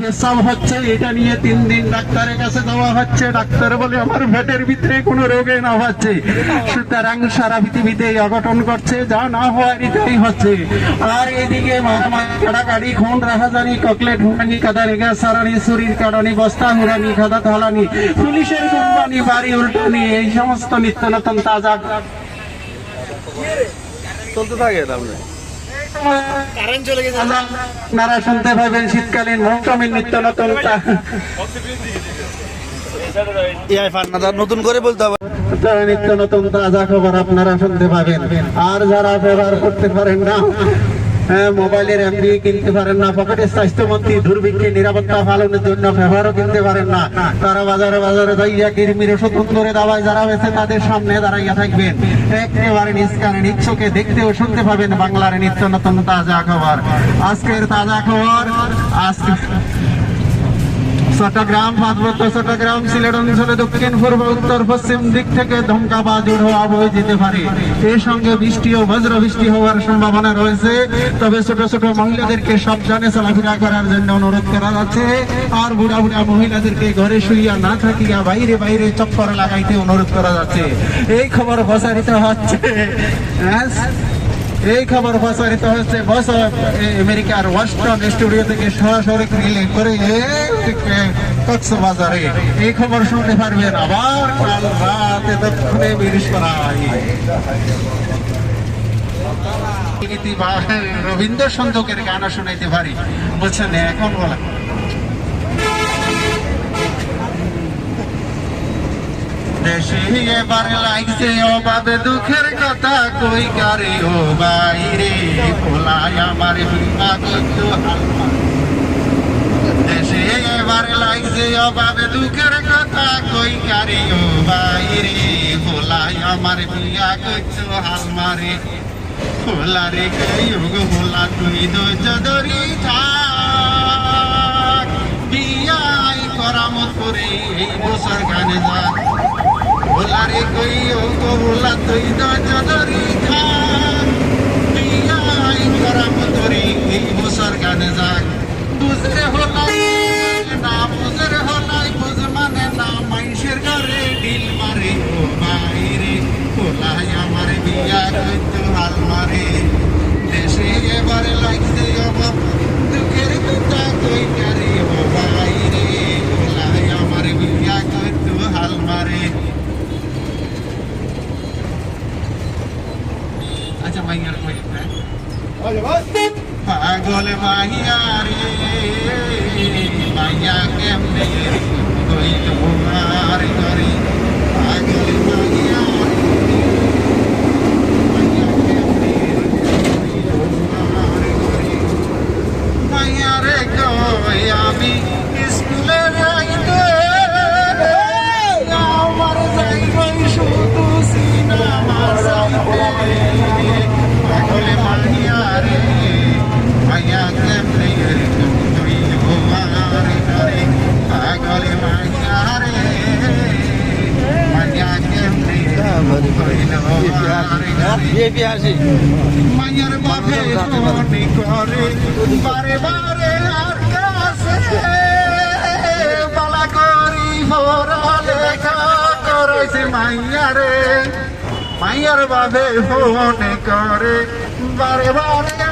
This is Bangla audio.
পেশাব হচ্ছে, এটা নিয়ে তিন দিন ডাক্তারের কাছে দেওয়া হচ্ছে। ডাক্তার বলে, আমার পেটের ভিতরে কোনো রোগে না হচ্ছে সুতরাং সারা পৃথিবীতে অঘটন করছে যা না হওয়ারই তাই হচ্ছে। আর এদিকে খুন, রাহাজানি, ককলেট সারানি বস্তা, হুরানি, খাদা পুলিশের গুম্বানি, বাড়ি উল্টানি, এই সমস্ত নিত্য নতুন তাজা চলতে থাকে তাহলে। আপনারা শুনতে পাবেন শীতকালীন মৌসুমীর নিত্য নতুন নতুন করে বলতে হবে। নিত্য নতুন তাজা খবর আপনারা শুনতে পাবেন আর যারা ব্যবহার করতে পারেন না মোবাইলের এমবি কিনতে পারেন না পকেটের স্বাস্থ্যমন্ত্রী, দুর্ভিক্ষে নিরাপত্তা পালনের জন্য ব্যবহারও কিনতে পারেন না। তারা বাজারে বাজারে যাইয়া কিরমির ধরে দাবায় যারা হয়েছে তাদের সামনে দাঁড়াইয়া থাকবেন। একেবারে নিষ্কারে নিচ্ছকে দেখতে ও শুনতে পাবেন বাংলার নিত্য নতুন তাজা খবর। আজকের তাজা খবর, আজকে চট্টগ্রাম পার্বত্য চট্টগ্রাম, সিলেট অঞ্চলে দক্ষিণ, পূর্ব, উত্তর, পশ্চিম দিক থেকে ধমকা বা জোড় হওয়া বয়ে যেতে পারে। এর সঙ্গে বৃষ্টি ও বজ্র বৃষ্টি হওয়ার সম্ভাবনা রয়েছে। তবে ছোট ছোট মহিলাদেরকে সাবধানে চলাফেরা করার জন্য অনুরোধ করা যাচ্ছে। আর বুড়া বুড়া মহিলাদেরকে ঘরে শুইয়া না থাকিয়া বাইরে বাইরে চক্কর লাগাইতে অনুরোধ করা যাচ্ছে। এই খবর প্রচারিত হচ্ছে। হ্যাঁ? এই খবর প্রচারিত হচ্ছে বস আমেরিকার ওয়াশিংটন স্টুডিও থেকে সরাসরি করে কক্সবাজারে। এই খবর শুনতে পারবেন আবার কাল রাতে দক্ষিণে বৃহস্পতি গীতি বা রবীন্দ্র সন্দকের গান শুনাইতে পারি। বলছেন এখন বলা দেশে এবার লাগছে অভাবে দুঃখের কথা কই কারে ও বাইরে? খোলায় আমার বিমা কিন্তু দেশে এবার লাগছে অভাবে, দুঃখের কথা কই কারে ও বাইরে? খোলায় আমার বিয়া করছ হাল মারে খোলা রে কই গো খোলা তুই ধৈর্য ধরি থাক। বিয়াই করামত করে এই বছর গানে যা ভোলারে কই ও গো ভোলা তুই দরি থাক বিয়াই করাম তরি এই বছর মানে না মাইশের ঘরে ঢিল মারে, ও বাইরে ভোলাই আমার বিয়া কইতো হাল মারে। দেশে এবারে লাগছে দুঃখের কথা কই ও বাইরে ভোলাই আমার বিয়া কইতো হাল মারে আচ্ছা মাইয়ার কই পাগল মাইয়া রে মাইয়া কেমনে কই তোমার করে পাগল মাইয়া রে মাইয়া কেমনে কই তোমার করে মাইয়া রে কই আমি স্কুলে যাইতে আমার যাইবই শুধু সিনেমা সাইতে পাগলে মাইয়া রে মাইয়া কেমনে এরকম তুই আমার করে পাগলে মাইয়া রে মাইয়া কেমনে কইল মাইয়ার বাপে মনে করে বারে বারে মাইয়ারে মাইয়ার বাপে করে বারে বারে